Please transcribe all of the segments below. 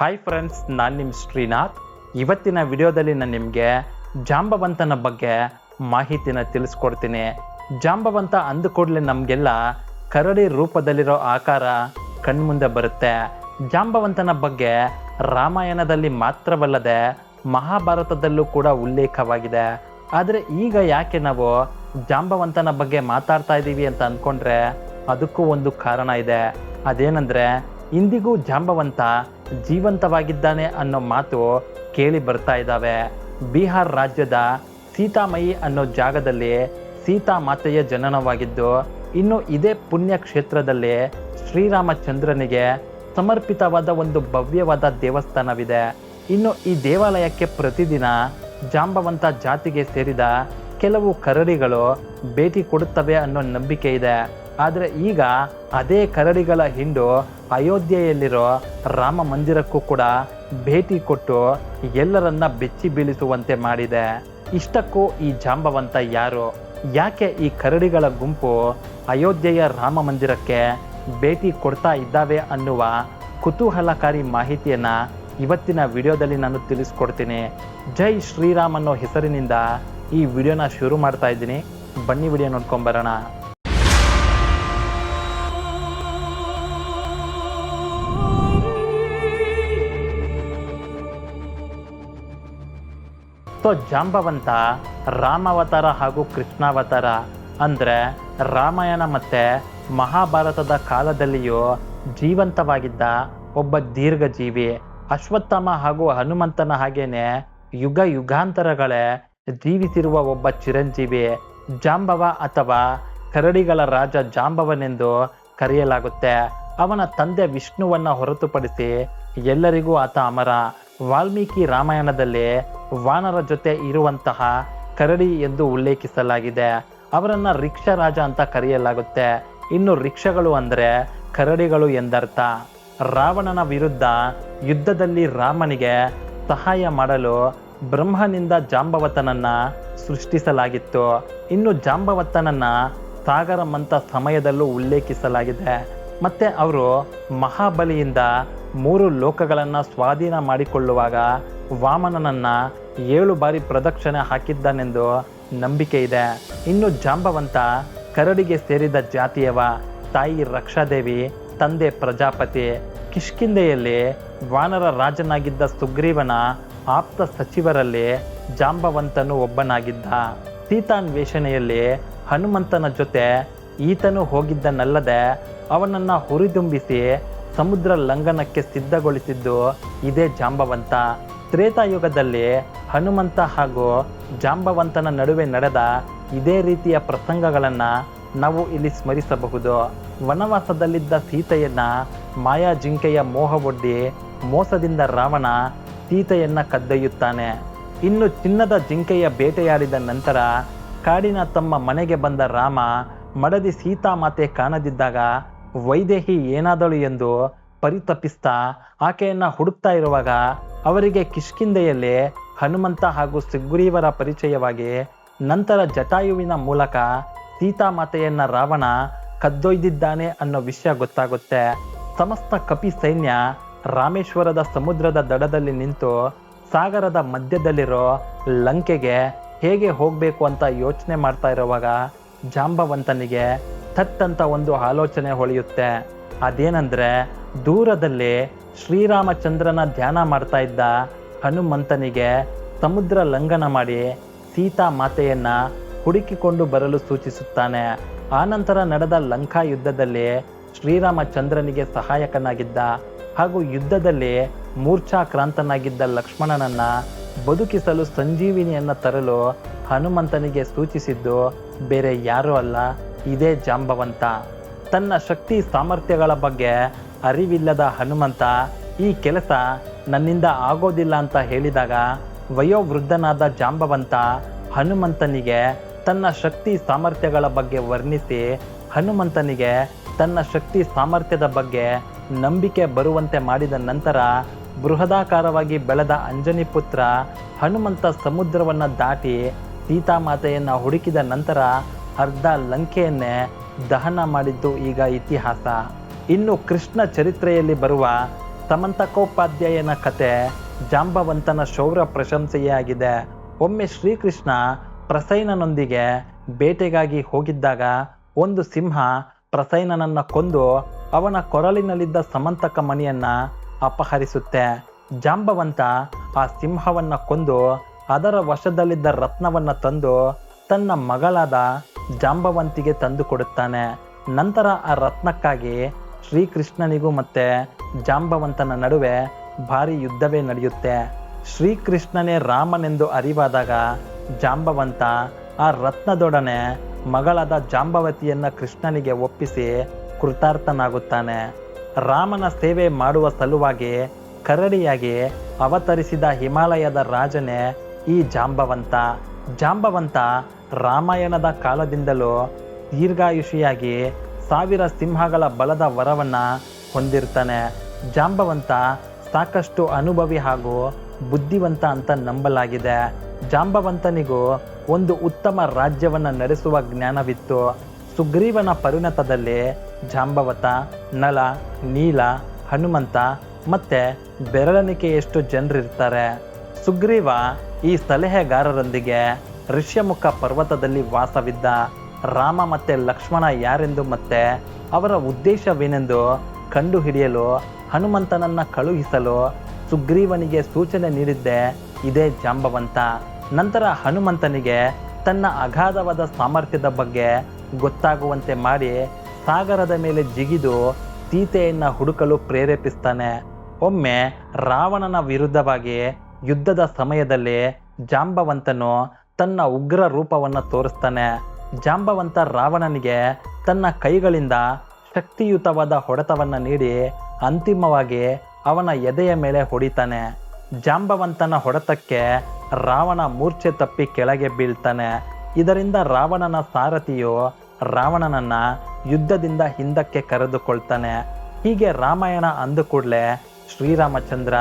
Hi friends ನಾನು ನಿಮ್ಮ ಶ್ರೀನಾಥ್. ಇವತ್ತಿನ ವಿಡಿಯೋದಲ್ಲಿ ನಾನು ನಿಮಗೆ ಜಾಂಬವಂತನ ಬಗ್ಗೆ ಮಾಹಿತಿನ ತಿಳಿಸ್ಕೊಡ್ತೀನಿ. ಜಾಂಬವಂತ ಅಂದ ಕೂಡಲೇ ನಮಗೆಲ್ಲ ಕರಡಿ ರೂಪದಲ್ಲಿರೋ ಆಕಾರ ಕಣ್ಮುಂದೆ ಬರುತ್ತೆ. ಜಾಂಬವಂತನ ಬಗ್ಗೆ ರಾಮಾಯಣದಲ್ಲಿ ಮಾತ್ರವಲ್ಲದೆ ಮಹಾಭಾರತದಲ್ಲೂ ಕೂಡ ಉಲ್ಲೇಖವಾಗಿದೆ. ಆದರೆ ಈಗ ಯಾಕೆ ನಾವು ಜಾಂಬವಂತನ ಬಗ್ಗೆ ಮಾತಾಡ್ತಾ ಇದ್ದೀವಿ ಅಂತ ಅಂದ್ಕೊಂಡ್ರೆ ಅದಕ್ಕೂ ಒಂದು ಕಾರಣ ಇದೆ. ಅದೇನಂದ್ರೆ ಇಂದಿಗೂ ಜಾಂಬವಂತ ಜೀವಂತವಾಗಿದ್ದಾನೆ ಅನ್ನೋ ಮಾತು ಕೇಳಿ ಬರ್ತಾ ಇದ್ದಾವೆ. ಬಿಹಾರ್ ರಾಜ್ಯದ ಸೀತಾಮಯಿ ಅನ್ನೋ ಜಾಗದಲ್ಲಿ ಸೀತಾ ಮಾತೆಯ ಜನನವಾಗಿದ್ದು, ಇನ್ನು ಇದೇ ಪುಣ್ಯ ಕ್ಷೇತ್ರದಲ್ಲಿ ಶ್ರೀರಾಮಚಂದ್ರನಿಗೆ ಸಮರ್ಪಿತವಾದ ಒಂದು ಭವ್ಯವಾದ ದೇವಸ್ಥಾನವಿದೆ. ಇನ್ನು ಈ ದೇವಾಲಯಕ್ಕೆ ಪ್ರತಿದಿನ ಜಾಂಬವಂತ ಜಾತಿಗೆ ಸೇರಿದ ಕೆಲವು ಕರಡಿಗಳು ಭೇಟಿ ಕೊಡುತ್ತವೆ ಅನ್ನೋ ನಂಬಿಕೆ ಇದೆ. ಆದರೆ ಈಗ ಅದೇ ಕರಡಿಗಳ ಹಿಂಡು ಅಯೋಧ್ಯೆಯಲ್ಲಿರೋ ರಾಮ ಮಂದಿರಕ್ಕೂ ಕೂಡ ಭೇಟಿ ಕೊಟ್ಟು ಎಲ್ಲರನ್ನ ಬೆಚ್ಚಿ ಬೀಳಿಸುವಂತೆ ಮಾಡಿದೆ. ಇಷ್ಟಕ್ಕೂ ಈ ಜಾಂಬವಂತ ಯಾರು? ಯಾಕೆ ಈ ಕರಡಿಗಳ ಗುಂಪು ಅಯೋಧ್ಯೆಯ ರಾಮ ಮಂದಿರಕ್ಕೆ ಭೇಟಿ ಕೊಡ್ತಾ ಇದ್ದಾವೆ ಅನ್ನುವ ಕುತೂಹಲಕಾರಿ ಮಾಹಿತಿಯನ್ನು ಇವತ್ತಿನ ವಿಡಿಯೋದಲ್ಲಿ ನಾನು ತಿಳಿಸ್ಕೊಡ್ತೀನಿ. ಜೈ ಶ್ರೀರಾಮ್ ಅನ್ನೋ ಹೆಸರಿನಿಂದ ಈ ವಿಡಿಯೋನ ಶುರು ಮಾಡ್ತಾ ಇದ್ದೀನಿ. ಬನ್ನಿ ವಿಡಿಯೋ ನೋಡ್ಕೊಂಬರೋಣ ಸೊ ಜಾಂಬವಂತ ರಾಮಾವತಾರ ಹಾಗೂ ಕೃಷ್ಣಾವತಾರ, ಅಂದ್ರೆ ರಾಮಾಯಣ ಮತ್ತೆ ಮಹಾಭಾರತದ ಕಾಲದಲ್ಲಿಯೂ ಜೀವಂತವಾಗಿದ್ದ ಒಬ್ಬ ದೀರ್ಘಜೀವಿ, ಅಶ್ವತ್ಥಾಮ ಹಾಗೂ ಹನುಮಂತನ ಹಾಗೇನೆ ಯುಗ ಯುಗಾಂತರಗಳೇ ಜೀವಿಸಿರುವ ಒಬ್ಬ ಚಿರಂಜೀವಿ, ಜಾಂಬವ ಅಥವಾ ಕರಡಿಗಳ ರಾಜ ಜಾಂಬವನೆಂದು ಕರೆಯಲಾಗುತ್ತೆ. ಅವನ ತಂದೆ ವಿಷ್ಣುವನ್ನ ಹೊರತುಪಡಿಸಿ ಎಲ್ಲರಿಗೂ ಆತ ಅಮರ. ವಾಲ್ಮೀಕಿ ರಾಮಾಯಣದಲ್ಲಿ ವಾನರ ಜೊತೆ ಇರುವಂತಹ ಕರಡಿ ಎಂದು ಉಲ್ಲೇಖಿಸಲಾಗಿದೆ. ಅವರನ್ನ ರಿಕ್ಷಾ ರಾಜ ಅಂತ ಕರೆಯಲಾಗುತ್ತೆ. ಇನ್ನು ರಿಕ್ಷಗಳು ಅಂದ್ರೆ ಕರಡಿಗಳು ಎಂದರ್ಥ. ರಾವಣನ ವಿರುದ್ಧ ಯುದ್ಧದಲ್ಲಿ ರಾಮನಿಗೆ ಸಹಾಯ ಮಾಡಲು ಬ್ರಹ್ಮನಿಂದ ಜಾಂಬವತನನ್ನ ಸೃಷ್ಟಿಸಲಾಗಿತ್ತು. ಇನ್ನು ಜಾಂಬವತನನ್ನ ಸಾಗರಮಂತ ಸಮಯದಲ್ಲೂ ಉಲ್ಲೇಖಿಸಲಾಗಿದೆ. ಮತ್ತೆ ಅವರು ಮಹಾಬಲಿಯಿಂದ ಮೂರು ಲೋಕಗಳನ್ನು ಸ್ವಾಧೀನ ಮಾಡಿಕೊಳ್ಳುವಾಗ ವಾಮನನನ್ನ ಏಳು ಬಾರಿ ಪ್ರದಕ್ಷಿಣೆ ಹಾಕಿದ್ದಾನೆಂದು ನಂಬಿಕೆ ಇದೆ. ಇನ್ನು ಜಾಂಬವಂತ ಕರಡಿಗೆ ಸೇರಿದ ಜಾತಿಯವ ತಾಯಿ ರಕ್ಷಾದೇವಿ, ತಂದೆ ಪ್ರಜಾಪತಿ ಕಿಷ್ಕಿಂದೆಯಲ್ಲಿ ವಾನರ ರಾಜನಾಗಿದ್ದ ಸುಗ್ರೀವನ ಆಪ್ತ ಸಚಿವರಲ್ಲಿ ಜಾಂಬವಂತನು ಒಬ್ಬನಾಗಿದ್ದ. ಸೀತಾನ್ವೇಷಣೆಯಲ್ಲಿ ಹನುಮಂತನ ಜೊತೆ ಈತನು ಹೋಗಿದ್ದನಲ್ಲದೆ ಅವನನ್ನ ಹುರಿದುಂಬಿಸಿ ಸಮುದ್ರ ಲಂಘನಕ್ಕೆ ಸಿದ್ಧಗೊಳಿಸಿದ್ದು ಇದೇ ಜಾಂಬವಂತ. ತ್ರೇತಾಯುಗದಲ್ಲಿ ಹನುಮಂತ ಹಾಗೂ ಜಾಂಬವಂತನ ನಡುವೆ ನಡೆದ ಇದೇ ರೀತಿಯ ಪ್ರಸಂಗಗಳನ್ನು ನಾವು ಇಲ್ಲಿ ಸ್ಮರಿಸಬಹುದು. ವನವಾಸದಲ್ಲಿದ್ದ ಸೀತೆಯನ್ನು ಮಾಯಾ ಜಿಂಕೆಯ ಮೋಹವೊಡ್ಡಿ ಮೋಸದಿಂದ ರಾವಣ ಸೀತೆಯನ್ನು ಕದ್ದೊಯ್ಯುತ್ತಾನೆ. ಇನ್ನು ಚಿನ್ನದ ಜಿಂಕೆಯ ಬೇಟೆಯಾಡಿದ ನಂತರ ಕಾಡಿನ ತಮ್ಮ ಮನೆಗೆ ಬಂದ ರಾಮ ಮಡದಿ ಸೀತಾಮಾತೆ ಕಾಣದಿದ್ದಾಗ ವೈದೇಹಿ ಏನಾದಳು ಎಂದು ಪರಿತಪಿಸ್ತಾ ಆಕೆಯನ್ನ ಹುಡುಕ್ತಾ ಇರುವಾಗ ಅವರಿಗೆ ಕಿಷ್ಕಿಂದೆಯಲ್ಲಿ ಹನುಮಂತ ಹಾಗೂ ಸುಗ್ರೀವರ ಪರಿಚಯವಾಗಿ ನಂತರ ಜಟಾಯುವಿನ ಮೂಲಕ ಸೀತಾಮಾತೆಯನ್ನ ರಾವಣ ಕದ್ದೊಯ್ದಿದ್ದಾನೆ ಅನ್ನೋ ವಿಷಯ ಗೊತ್ತಾಗುತ್ತೆ. ಸಮಸ್ತ ಕಪಿ ಸೈನ್ಯ ರಾಮೇಶ್ವರದ ಸಮುದ್ರದ ದಡದಲ್ಲಿ ನಿಂತು ಸಾಗರದ ಮಧ್ಯದಲ್ಲಿರೋ ಲಂಕೆಗೆ ಹೇಗೆ ಹೋಗ್ಬೇಕು ಅಂತ ಯೋಚನೆ ಮಾಡ್ತಾ ಇರುವಾಗ ಜಾಂಬವಂತನಿಗೆ ಥಟ್ ಒಂದು ಆಲೋಚನೆ ಹೊಳೆಯುತ್ತೆ. ಅದೇನಂದ್ರೆ ದೂರದಲ್ಲಿ ಶ್ರೀರಾಮಚಂದ್ರನ ಧ್ಯಾನ ಮಾಡ್ತಾ ಇದ್ದ ಹನುಮಂತನಿಗೆ ಸಮುದ್ರ ಲಂಘನ ಮಾಡಿ ಸೀತಾ ಮಾತೆಯನ್ನ ಹುಡುಕಿಕೊಂಡು ಬರಲು ಸೂಚಿಸುತ್ತಾನೆ. ಆನಂತರ ನಡೆದ ಲಂಕಾ ಯುದ್ಧದಲ್ಲಿ ಶ್ರೀರಾಮಚಂದ್ರನಿಗೆ ಸಹಾಯಕನಾಗಿದ್ದ ಹಾಗೂ ಯುದ್ಧದಲ್ಲಿ ಮೂರ್ಛಾಕ್ರಾಂತನಾಗಿದ್ದ ಲಕ್ಷ್ಮಣನನ್ನ ಬದುಕಿಸಲು ಸಂಜೀವಿನಿಯನ್ನ ತರಲು ಹನುಮಂತನಿಗೆ ಸೂಚಿಸಿದ್ದು ಬೇರೆ ಯಾರೂ ಅಲ್ಲ, ಇದೇ ಜಾಂಬವಂತ. ತನ್ನ ಶಕ್ತಿ ಸಾಮರ್ಥ್ಯಗಳ ಬಗ್ಗೆ ಅರಿವಿಲ್ಲದ ಹನುಮಂತ, ಈ ಕೆಲಸ ನನ್ನಿಂದ ಆಗೋದಿಲ್ಲ ಅಂತ ಹೇಳಿದಾಗ ವಯೋವೃದ್ಧನಾದ ಜಾಂಬವಂತ ಹನುಮಂತನಿಗೆ ತನ್ನ ಶಕ್ತಿ ಸಾಮರ್ಥ್ಯಗಳ ಬಗ್ಗೆ ವರ್ಣಿಸಿ, ಹನುಮಂತನಿಗೆ ತನ್ನ ಶಕ್ತಿ ಸಾಮರ್ಥ್ಯದ ಬಗ್ಗೆ ನಂಬಿಕೆ ಬರುವಂತೆ ಮಾಡಿದ ನಂತರ ಬೃಹದಾಕಾರವಾಗಿ ಬೆಳೆದ ಅಂಜನಿ ಪುತ್ರ ಹನುಮಂತ ಸಮುದ್ರವನ್ನು ದಾಟಿ ಸೀತಾಮಾತೆಯನ್ನು ಹುಡುಕಿದ ನಂತರ ಅರ್ಧ ಲಂಕೆಯನ್ನೇ ದಹನ ಮಾಡಿದ್ದು ಈಗ ಇತಿಹಾಸ. ಇನ್ನು ಕೃಷ್ಣ ಚರಿತ್ರೆಯಲ್ಲಿ ಬರುವ ಸಮಂತಕೋಪಾಧ್ಯಾಯನ ಕತೆ ಜಾಂಬವಂತನ ಶೌರ್ಯ ಪ್ರಶಂಸೆಯೇ ಆಗಿದೆ. ಒಮ್ಮೆ ಶ್ರೀಕೃಷ್ಣ ಪ್ರಸೈನನೊಂದಿಗೆ ಬೇಟೆಗಾಗಿ ಹೋಗಿದ್ದಾಗ ಒಂದು ಸಿಂಹ ಪ್ರಸೈನನನ್ನು ಕೊಂದು ಅವನ ಕೊರಳಿನಲ್ಲಿದ್ದ ಸಮಂತಕ ಮಣಿಯನ್ನು ಅಪಹರಿಸುತ್ತೆ. ಜಾಂಬವಂತ ಆ ಸಿಂಹವನ್ನ ಕೊಂದು ಅದರ ವಶದಲ್ಲಿದ್ದ ರತ್ನವನ್ನ ತಂದು ತನ್ನ ಮಗಳಾದ ಜಾಂಬವಂತಿಗೆ ತಂದು ಕೊಡುತ್ತಾನೆ. ನಂತರ ಆ ರತ್ನಕ್ಕಾಗಿ ಶ್ರೀಕೃಷ್ಣನಿಗೂ ಮತ್ತೆ ಜಾಂಬವಂತನ ನಡುವೆ ಭಾರಿ ಯುದ್ಧವೇ ನಡೆಯುತ್ತೆ. ಶ್ರೀಕೃಷ್ಣನೇ ರಾಮನೆಂದು ಅರಿವಾದಾಗ ಜಾಂಬವಂತ ಆ ರತ್ನದೊಡನೆ ಮಗಳಾದ ಜಾಂಬವತಿಯನ್ನ ಕೃಷ್ಣನಿಗೆ ಒಪ್ಪಿಸಿ ಕೃತಾರ್ಥನಾಗುತ್ತಾನೆ. ರಾಮನ ಸೇವೆ ಮಾಡುವ ಸಲುವಾಗಿ ಕರಡಿಯಾಗಿ ಅವತರಿಸಿದ ಹಿಮಾಲಯದ ರಾಜನೇ ಈ ಜಾಂಬವಂತ. ಜಾಂಬವಂತ ರಾಮಾಯಣದ ಕಾಲದಿಂದಲೂ ದೀರ್ಘಾಯುಷಿಯಾಗಿ ಸಾವಿರ ಸಿಂಹಗಳ ಬಲದ ವರವನ್ನು ಹೊಂದಿರ್ತಾನೆ. ಜಾಂಬವಂತ ಸಾಕಷ್ಟು ಅನುಭವಿ ಹಾಗೂ ಬುದ್ಧಿವಂತ ಅಂತ ನಂಬಲಾಗಿದೆ. ಜಾಂಬವಂತನಿಗೂ ಒಂದು ಉತ್ತಮ ರಾಜ್ಯವನ್ನು ನಡೆಸುವ ಜ್ಞಾನವಿತ್ತು. ಸುಗ್ರೀವನ ಪರಿಣತದಲ್ಲಿ ಜಾಂಬವತ ನಲ ನೀಲ, ಹನುಮಂತ ಮತ್ತೆ ಬೆರಳನಿಕೆಯಷ್ಟು ಜನರಿರ್ತಾರೆ. ಸುಗ್ರೀವ ಈ ಸಲಹೆಗಾರರೊಂದಿಗೆ ಋಷ್ಯಮುಖ ಪರ್ವತದಲ್ಲಿ ವಾಸವಿದ್ದ ರಾಮ ಮತ್ತೆ ಲಕ್ಷ್ಮಣ ಯಾರೆಂದು ಮತ್ತೆ ಅವರ ಉದ್ದೇಶವೇನೆಂದು ಕಂಡುಹಿಡಿಯಲು, ಹನುಮಂತನನ್ನ ಕಳುಹಿಸಲು ಸುಗ್ರೀವನಿಗೆ ಸೂಚನೆ ನೀಡಿದ್ದೆ ಇದೇ ಜಾಂಬವಂತ. ನಂತರ ಹನುಮಂತನಿಗೆ ತನ್ನ ಅಗಾಧವಾದ ಸಾಮರ್ಥ್ಯದ ಬಗ್ಗೆ ಗೊತ್ತಾಗುವಂತೆ ಮಾಡಿ ಸಾಗರದ ಮೇಲೆ ಜಿಗಿದು ಸೀತೆಯನ್ನ ಹುಡುಕಲು ಪ್ರೇರೇಪಿಸ್ತಾನೆ. ಒಮ್ಮೆ ರಾವಣನ ವಿರುದ್ಧವಾಗಿ ಯುದ್ಧದ ಸಮಯದಲ್ಲಿ ಜಾಂಬವಂತನು ತನ್ನ ಉಗ್ರ ರೂಪವನ್ನು ತೋರಿಸ್ತಾನೆ. ಜಾಂಬವಂತ ರಾವಣನಿಗೆ ತನ್ನ ಕೈಗಳಿಂದ ಶಕ್ತಿಯುತವಾದ ಹೊಡೆತವನ್ನು ನೀಡಿ ಅಂತಿಮವಾಗಿ ಅವನ ಎದೆಯ ಮೇಲೆ ಹೊಡಿತಾನೆ. ಜಾಂಬವಂತನ ಹೊಡೆತಕ್ಕೆ ರಾವಣ ಮೂರ್ಛೆ ತಪ್ಪಿ ಕೆಳಗೆ ಬೀಳ್ತಾನೆ. ಇದರಿಂದ ರಾವಣನ ಸಾರಥಿಯು ರಾವಣನನ್ನ ಯುದ್ಧದಿಂದ ಹಿಂದಕ್ಕೆ ಕರೆದುಕೊಳ್ತಾನೆ. ಹೀಗೆ ರಾಮಾಯಣ ಅಂದ ಕೂಡಲೇ ಶ್ರೀರಾಮಚಂದ್ರ,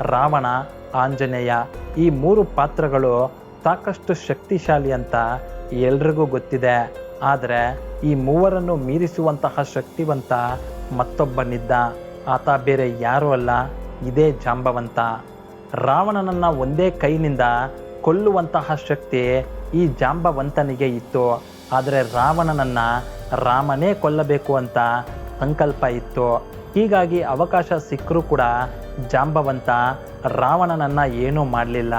ರಾವಣ, ಆಂಜನೇಯ ಈ ಮೂರು ಪಾತ್ರಗಳು ಸಾಕಷ್ಟು ಶಕ್ತಿಶಾಲಿ ಅಂತ ಎಲ್ರಿಗೂ ಗೊತ್ತಿದೆ. ಆದರೆ ಈ ಮೂವರನ್ನು ಮೀರಿಸುವಂತಹ ಶಕ್ತಿವಂತ ಮತ್ತೊಬ್ಬನಿದ್ದ. ಆತ ಬೇರೆ ಯಾರೂ ಅಲ್ಲ, ಇದೇ ಜಾಂಬವಂತ. ರಾವಣನನ್ನ ಒಂದೇ ಕೈನಿಂದ ಕೊಲ್ಲುವಂತಹ ಶಕ್ತಿ ಈ ಜಾಂಬವಂತನಿಗೆ ಇತ್ತು. ಆದರೆ ರಾವಣನನ್ನು ರಾಮನೇ ಕೊಲ್ಲಬೇಕು ಅಂತ ಸಂಕಲ್ಪ ಇತ್ತು. ಹೀಗಾಗಿ ಅವಕಾಶ ಸಿಕ್ಕರೂ ಕೂಡ ಜಾಂಬವಂತ ರಾವಣನನ್ನು ಏನೂ ಮಾಡಲಿಲ್ಲ.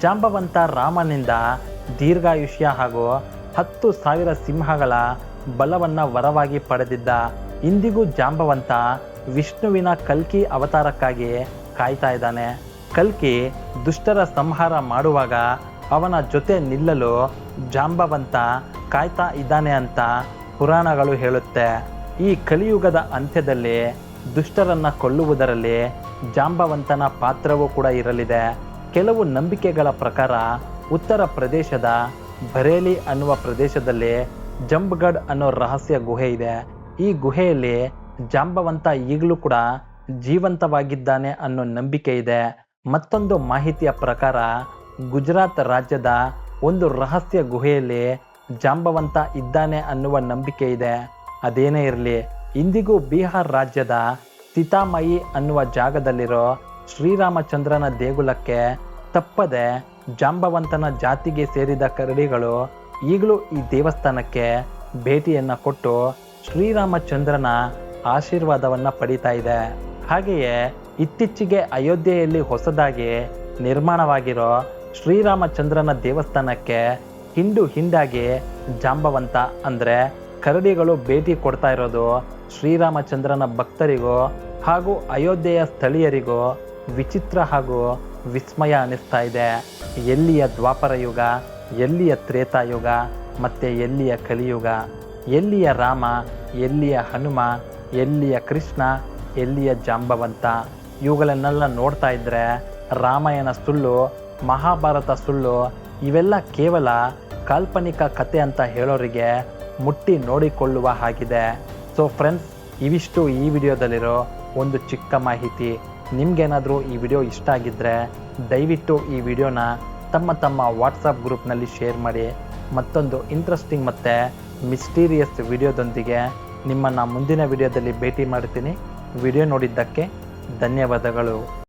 ಜಾಂಬವಂತ ರಾಮನಿಂದ ದೀರ್ಘಾಯುಷ್ಯ ಹಾಗೂ ಹತ್ತು ಸಾವಿರ ಸಿಂಹಗಳ ಬಲವನ್ನು ವರವಾಗಿ ಪಡೆದಿದ್ದ ಇಂದಿಗೂ ಜಾಂಬವಂತ ವಿಷ್ಣುವಿನ ಕಲ್ಕಿ ಅವತಾರಕ್ಕಾಗಿ ಕಾಯ್ತಾ ಇದ್ದಾನೆ. ಕಲ್ಕಿ ದುಷ್ಟರ ಸಂಹಾರ ಮಾಡುವಾಗ ಅವನ ಜೊತೆ ನಿಲ್ಲಲು ಜಾಂಬವಂತ ಕಾಯ್ತಾ ಇದ್ದಾನೆ ಅಂತ ಪುರಾಣಗಳು ಹೇಳುತ್ತೆ. ಈ ಕಲಿಯುಗದ ಅಂತ್ಯದಲ್ಲಿ ದುಷ್ಟರನ್ನು ಕೊಲ್ಲುವುದರಲ್ಲಿ ಜಾಂಬವಂತನ ಪಾತ್ರವೂ ಕೂಡ ಇರಲಿದೆ. ಕೆಲವು ನಂಬಿಕೆಗಳ ಪ್ರಕಾರ ಉತ್ತರ ಪ್ರದೇಶದ ಬರೇಲಿ ಅನ್ನುವ ಪ್ರದೇಶದಲ್ಲಿ ಜಂಬ್ಗಢ್ ಅನ್ನೋ ರಹಸ್ಯ ಗುಹೆ ಇದೆ. ಈ ಗುಹೆಯಲ್ಲಿ ಜಾಂಬವಂತ ಈಗಲೂ ಕೂಡ ಜೀವಂತವಾಗಿದ್ದಾನೆ ಅನ್ನೋ ನಂಬಿಕೆ ಇದೆ. ಮತ್ತೊಂದು ಮಾಹಿತಿಯ ಪ್ರಕಾರ ಗುಜರಾತ್ ರಾಜ್ಯದ ಒಂದು ರಹಸ್ಯ ಗುಹೆಯಲ್ಲಿ ಜಾಂಬವಂತ ಇದ್ದಾನೆ ಅನ್ನುವ ನಂಬಿಕೆ ಇದೆ. ಅದೇನೇ ಇರಲಿ, ಇಂದಿಗೂ ಬಿಹಾರ್ ರಾಜ್ಯದ ಸೀತಾಮಯಿ ಅನ್ನುವ ಜಾಗದಲ್ಲಿರೋ ಶ್ರೀರಾಮಚಂದ್ರನ ದೇಗುಲಕ್ಕೆ ತಪ್ಪದೆ ಜಾಂಬವಂತನ ಜಾತಿಗೆ ಸೇರಿದ ಕರಡಿಗಳು ಈಗಲೂ ಈ ದೇವಸ್ಥಾನಕ್ಕೆ ಭೇಟಿಯನ್ನು ಕೊಟ್ಟು ಶ್ರೀರಾಮಚಂದ್ರನ ಆಶೀರ್ವಾದವನ್ನು ಪಡಿತಾ ಇದೆ. ಹಾಗೆಯೇ ಇತ್ತೀಚೆಗೆ ಅಯೋಧ್ಯೆಯಲ್ಲಿ ಹೊಸದಾಗಿ ನಿರ್ಮಾಣವಾಗಿರೋ ಶ್ರೀರಾಮಚಂದ್ರನ ದೇವಸ್ಥಾನಕ್ಕೆ ಹಿಂಡು ಹಿಂಡಾಗಿ ಜಾಂಬವಂತ ಅಂದ್ರೆ ಕರಡಿಗಳು ಭೇಟಿ ಕೊಡ್ತಾ ಇರೋದು ಶ್ರೀರಾಮಚಂದ್ರನ ಭಕ್ತರಿಗೂ ಹಾಗೂ ಅಯೋಧ್ಯೆಯ ಸ್ಥಳೀಯರಿಗೂ ವಿಚಿತ್ರ ಹಾಗೂ ವಿಸ್ಮಯ ಅನ್ನಿಸ್ತಾ ಇದೆ. ಎಲ್ಲಿಯ ದ್ವಾಪರ ಯುಗ, ಎಲ್ಲಿಯ ತ್ರೇತಾಯುಗ ಮತ್ತು ಎಲ್ಲಿಯ ಕಲಿಯುಗ? ಎಲ್ಲಿಯ ರಾಮ, ಎಲ್ಲಿಯ ಹನುಮ, ಎಲ್ಲಿಯ ಕೃಷ್ಣ, ಎಲ್ಲಿಯ ಜಾಂಬವಂತ? ಇವುಗಳನ್ನೆಲ್ಲ ನೋಡ್ತಾ ಇದ್ದರೆ ರಾಮಾಯಣ ಸುಳ್ಳು, ಮಹಾಭಾರತ ಸುಳ್ಳು, ಇವೆಲ್ಲ ಕೇವಲ ಕಾಲ್ಪನಿಕ ಕತೆ ಅಂತ ಹೇಳೋರಿಗೆ ಮುಟ್ಟಿ ನೋಡಿಕೊಳ್ಳುವ ಹಾಗಿದೆ. ಸೊ ಫ್ರೆಂಡ್ಸ್ ಇವಿಷ್ಟು ಈ ವಿಡಿಯೋದಲ್ಲಿರೋ ಒಂದು ಚಿಕ್ಕ ಮಾಹಿತಿ. ನಿಮ್ಗೇನಾದರೂ ಈ ವಿಡಿಯೋ ಇಷ್ಟ ಆಗಿದ್ದರೆ ದಯವಿಟ್ಟು ಈ ವಿಡಿಯೋನ ತಮ್ಮ ತಮ್ಮ ವಾಟ್ಸಪ್ ಗ್ರೂಪ್ನಲ್ಲಿ ಶೇರ್ ಮಾಡಿ. ಮತ್ತೊಂದು ಇಂಟ್ರೆಸ್ಟಿಂಗ್ ಮತ್ತು ಮಿಸ್ಟೀರಿಯಸ್ ವಿಡಿಯೋದೊಂದಿಗೆ ನಿಮ್ಮನ್ನು ಮುಂದಿನ ವಿಡಿಯೋದಲ್ಲಿ ಭೇಟಿ ಮಾಡ್ತೀನಿ. ವಿಡಿಯೋ ನೋಡಿದ್ದಕ್ಕೆ ಧನ್ಯವಾದಗಳು.